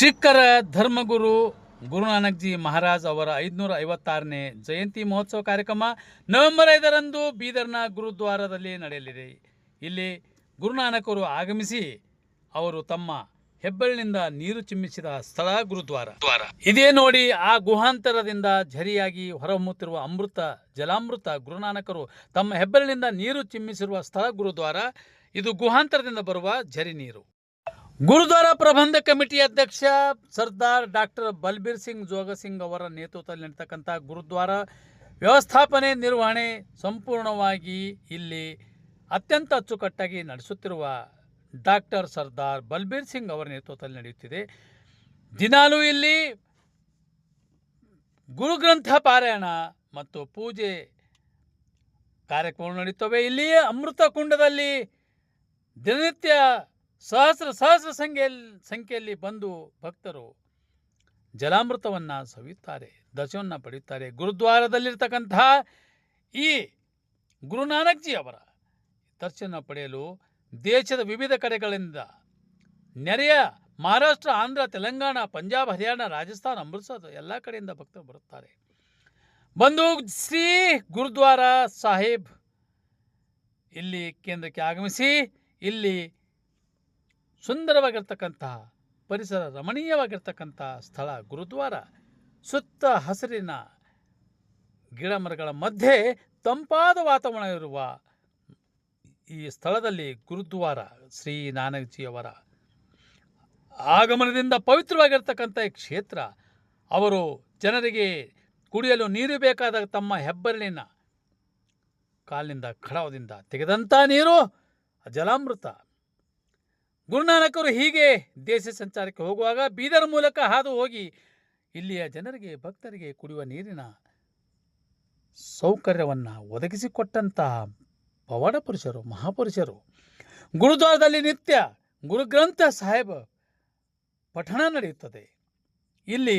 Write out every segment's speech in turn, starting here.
ಸಿಖ್ಖರ ಧರ್ಮಗುರು ಗುರುನಾನಕ್ ಜಿ ಮಹಾರಾಜ್ ಅವರ ಐದುನೂರ ಐವತ್ತಾರನೇ ಜಯಂತಿ ಮಹೋತ್ಸವ ಕಾರ್ಯಕ್ರಮ ನವೆಂಬರ್ ಐದರಂದು ಬೀದರ್ನ ಗುರುದ್ವಾರದಲ್ಲಿ ನಡೆಯಲಿದೆ. ಇಲ್ಲಿ ಗುರುನಾನಕರು ಆಗಮಿಸಿ ಅವರು ತಮ್ಮ ಹೆಬ್ಬಳ್ಳಿನಿಂದ ನೀರು ಚಿಮ್ಮಿಸಿದ ಸ್ಥಳ ಗುರುದ್ವಾರ. ಇದೇ ನೋಡಿ ಆ ಗುಹಾಂತರದಿಂದ ಝರಿಯಾಗಿ ಹೊರಹೊಮ್ಮುತ್ತಿರುವ ಅಮೃತ ಜಲಾಮೃತ ಗುರುನಾನಕರು ತಮ್ಮ ಹೆಬ್ಬಳ್ಳಿನಿಂದ ನೀರು ಚಿಮ್ಮಿಸಿರುವ ಸ್ಥಳ ಗುರುದ್ವಾರ. ಇದು ಗುಹಾಂತರದಿಂದ ಬರುವ ಝರಿ ನೀರು. ಗುರುದ್ವಾರ ಪ್ರಬಂಧ ಕಮಿಟಿ ಅಧ್ಯಕ್ಷ ಸರ್ದಾರ್ ಡಾಕ್ಟರ್ ಬಲ್ಬೀರ್ ಸಿಂಗ್ ಜೋಗ ಸಿಂಗ್ ಅವರ ನೇತೃತ್ವದಲ್ಲಿ ನಡೀತಕ್ಕಂಥ ಗುರುದ್ವಾರ ವ್ಯವಸ್ಥಾಪನೆ ನಿರ್ವಹಣೆ ಸಂಪೂರ್ಣವಾಗಿ ಇಲ್ಲಿ ಅತ್ಯಂತ ಅಚ್ಚುಕಟ್ಟಾಗಿ ನಡೆಸುತ್ತಿರುವ ಡಾಕ್ಟರ್ ಸರ್ದಾರ್ ಬಲ್ಬೀರ್ ಸಿಂಗ್ ಅವರ ನೇತೃತ್ವದಲ್ಲಿ ನಡೆಯುತ್ತಿದೆ. ದಿನಾಲೂ ಇಲ್ಲಿ ಗುರುಗ್ರಂಥ ಪಾರಾಯಣ ಮತ್ತು ಪೂಜೆ ಕಾರ್ಯಕ್ರಮಗಳು ನಡೆಯುತ್ತವೆ ಇಲ್ಲಿಯೇ ಅಮೃತ ಕುಂಡದಲ್ಲಿ ದಿನನಿತ್ಯ ಸಹಸ್ರ ಸಹಸ್ರ ಸಂಖ್ಯೆಯಲ್ಲಿ ಸಂಖ್ಯೆಯಲ್ಲಿ ಬಂದು ಭಕ್ತರು ಜಲಾಮೃತವನ್ನು ಸವಿಯುತ್ತಾರೆ ದರ್ಶನವನ್ನು ಪಡೆಯುತ್ತಾರೆ. ಗುರುದ್ವಾರದಲ್ಲಿರ್ತಕ್ಕಂತಹ ಈ ಗುರುನಾನಕ್ ಜಿ ಅವರ ದರ್ಶನ ಪಡೆಯಲು ದೇಶದ ವಿವಿಧ ಕಡೆಗಳಿಂದ ನೆರೆಯ ಮಹಾರಾಷ್ಟ್ರ, ಆಂಧ್ರ, ತೆಲಂಗಾಣ, ಪಂಜಾಬ್, ಹರಿಯಾಣ, ರಾಜಸ್ಥಾನ, ಅಮೃತ್ಸರ್ ಎಲ್ಲ ಕಡೆಯಿಂದ ಭಕ್ತರು ಬರುತ್ತಾರೆ. ಬಂದು ಶ್ರೀ ಗುರುದ್ವಾರ ಸಾಹೇಬ್ ಇಲ್ಲಿ ಕೇಂದ್ರಕ್ಕೆ ಆಗಮಿಸಿ, ಇಲ್ಲಿ ಸುಂದರವಾಗಿರ್ತಕ್ಕಂತಹ ಪರಿಸರ ರಮಣೀಯವಾಗಿರ್ತಕ್ಕಂಥ ಸ್ಥಳ ಗುರುದ್ವಾರ. ಸುತ್ತ ಹಸಿರಿನ ಗಿಡ ಮರಗಳ ಮಧ್ಯೆ ತಂಪಾದ ವಾತಾವರಣ ಇರುವ ಈ ಸ್ಥಳದಲ್ಲಿ ಗುರುದ್ವಾರ ಶ್ರೀ ನಾನಕ್ಜಿಯವರ ಆಗಮನದಿಂದ ಪವಿತ್ರವಾಗಿರ್ತಕ್ಕಂಥ ಈ ಕ್ಷೇತ್ರ. ಅವರು ಜನರಿಗೆ ಕುಡಿಯಲು ನೀರು ಬೇಕಾದಾಗ ತಮ್ಮ ಹೆಬ್ಬೆರಳಿನ ಕಾಲಿನಿಂದ ಖಡವದಿಂದ ತೆಗೆದಂಥ ನೀರು ಜಲಾಮೃತ ಗುರುನಾನಕರು ಹೀಗೆ ದೇಶ ಸಂಚಾರಕ್ಕೆ ಹೋಗುವಾಗ ಬೀದರ್ ಮೂಲಕ ಹಾದು ಹೋಗಿ ಇಲ್ಲಿಯ ಜನರಿಗೆ, ಭಕ್ತರಿಗೆ ಕುಡಿಯುವ ನೀರಿನ ಸೌಕರ್ಯವನ್ನು ಒದಗಿಸಿಕೊಟ್ಟಂತಹ ಪವಾಡ ಪುರುಷರು, ಮಹಾಪುರುಷರು. ಗುರುದ್ವಾರದಲ್ಲಿ ನಿತ್ಯ ಗುರುಗ್ರಂಥ ಸಾಹೇಬ ಪಠಣ ನಡೆಯುತ್ತದೆ. ಇಲ್ಲಿ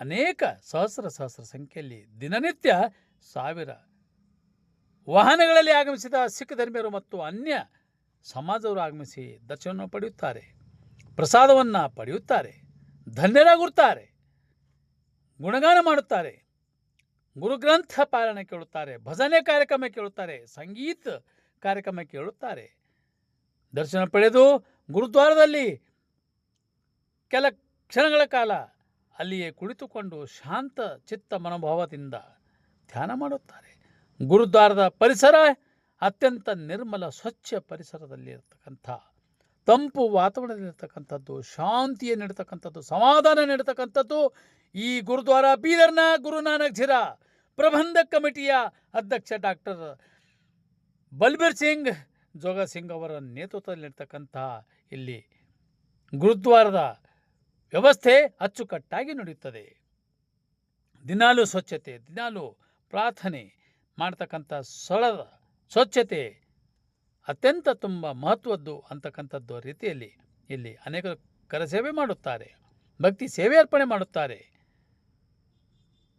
ಅನೇಕ ಸಹಸ್ರ ಸಹಸ್ರ ಸಂಖ್ಯೆಯಲ್ಲಿ ದಿನನಿತ್ಯ ಸಾವಿರ ವಾಹನಗಳಲ್ಲಿ ಆಗಮಿಸಿದ ಸಿಖ್ ಧರ್ಮೀಯರು ಮತ್ತು ಅನ್ಯ ಸಮಾಜದವರು ಆಗಮಿಸಿ ದರ್ಶನವನ್ನು ಪಡೆಯುತ್ತಾರೆ. ಪ್ರಸಾದವನ್ನು ಪಡೆಯುತ್ತಾರೆ. ಧನ್ಯರಾಗುತ್ತಾರೆ. ಗುಣಗಾನ ಮಾಡುತ್ತಾರೆ. ಗುರುಗ್ರಂಥ ಪಾಲನೆ ಕೇಳುತ್ತಾರೆ. ಭಜನೆ ಕಾರ್ಯಕ್ರಮ ಕೇಳುತ್ತಾರೆ. ಸಂಗೀತ ಕಾರ್ಯಕ್ರಮ ಕೇಳುತ್ತಾರೆ. ದರ್ಶನ ಪಡೆದು ಗುರುದ್ವಾರದಲ್ಲಿ ಕೆಲ ಕ್ಷಣಗಳ ಕಾಲ ಅಲ್ಲಿಯೇ ಕುಳಿತುಕೊಂಡು ಶಾಂತ ಚಿತ್ತ ಮನೋಭಾವದಿಂದ ಧ್ಯಾನ ಮಾಡುತ್ತಾರೆ. ಗುರುದ್ವಾರದ ಪರಿಸರ ಅತ್ಯಂತ ನಿರ್ಮಲ, ಸ್ವಚ್ಛ ಪರಿಸರದಲ್ಲಿ ಇರತಕ್ಕಂಥ ತಂಪು ವಾತಾವರಣದಲ್ಲಿರ್ತಕ್ಕಂಥದ್ದು, ಶಾಂತಿಯ ನೀಡತಕ್ಕಂಥದ್ದು, ಸಮಾಧಾನ ನೀಡತಕ್ಕಂಥದ್ದು ಈ ಗುರುದ್ವಾರ ಬೀದರ್ನ ಗುರುನಾನಕ್ ಝಿರಾ ಪ್ರಬಂಧ ಕಮಿಟಿಯ ಅಧ್ಯಕ್ಷ ಡಾಕ್ಟರ್ ಬಲ್ಬೀರ್ ಸಿಂಗ್ ಜೋಗ ಸಿಂಗ್ ಅವರ ನೇತೃತ್ವದಲ್ಲಿರ್ತಕ್ಕಂಥ ಇಲ್ಲಿ ಗುರುದ್ವಾರದ ವ್ಯವಸ್ಥೆ ಅಚ್ಚುಕಟ್ಟಾಗಿ ನಡೆಯುತ್ತದೆ. ದಿನಾಲು ಸ್ವಚ್ಛತೆ, ದಿನಾಲು ಪ್ರಾರ್ಥನೆ ಮಾಡ್ತಕ್ಕಂಥ ಸ್ಥಳದ ಸ್ವಚ್ಛತೆ ಅತ್ಯಂತ ತುಂಬ ಮಹತ್ವದ್ದು ಅಂತಕ್ಕಂಥದ್ದು ರೀತಿಯಲ್ಲಿ ಇಲ್ಲಿ ಅನೇಕ ಕರಸೇವೆ ಮಾಡುತ್ತಾರೆ, ಭಕ್ತಿ ಸೇವೆ ಅರ್ಪಣೆ ಮಾಡುತ್ತಾರೆ.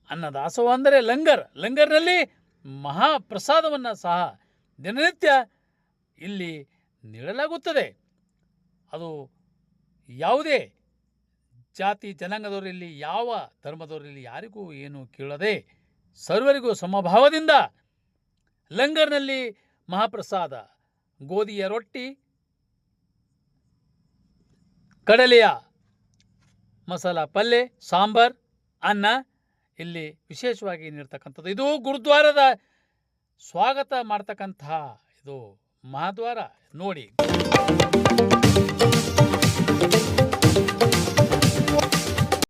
ಅನ್ನದಾಸೋಹ ಅಂದರೆ ಲಂಗರ್, ಲಂಗರ್ನಲ್ಲಿ ಮಹಾಪ್ರಸಾದವನ್ನು ಸಹ ದಿನನಿತ್ಯ ಇಲ್ಲಿ ನೀಡಲಾಗುತ್ತದೆ. ಅದು ಯಾವುದೇ ಜಾತಿ ಜನಾಂಗದವರಲ್ಲಿ ಯಾವ ಧರ್ಮದವರಲ್ಲಿ ಯಾರಿಗೂ ಏನು ಕೇಳದೆ ಸರ್ವರಿಗೂ ಸಮಭಾವದಿಂದ ಲಂಗರ್ನಲ್ಲಿ ಮಹಾಪ್ರಸಾದ, ಗೋಧಿಯ ರೊಟ್ಟಿ, ಕಡಲೆಯ ಮಸಾಲ ಪಲ್ಯ ಸಾಂಬಾರ್, ಅನ್ನ, ಇಲ್ಲಿ ವಿಶೇಷವಾಗಿ ನೀಡ್ತಕ್ಕಂಥದ್ದು. ಇದು ಗುರುದ್ವಾರದ ಸ್ವಾಗತ ಮಾಡ್ತಕ್ಕಂತಹ ಇದು ಮಹಾದ್ವಾರ. ನೋಡಿ.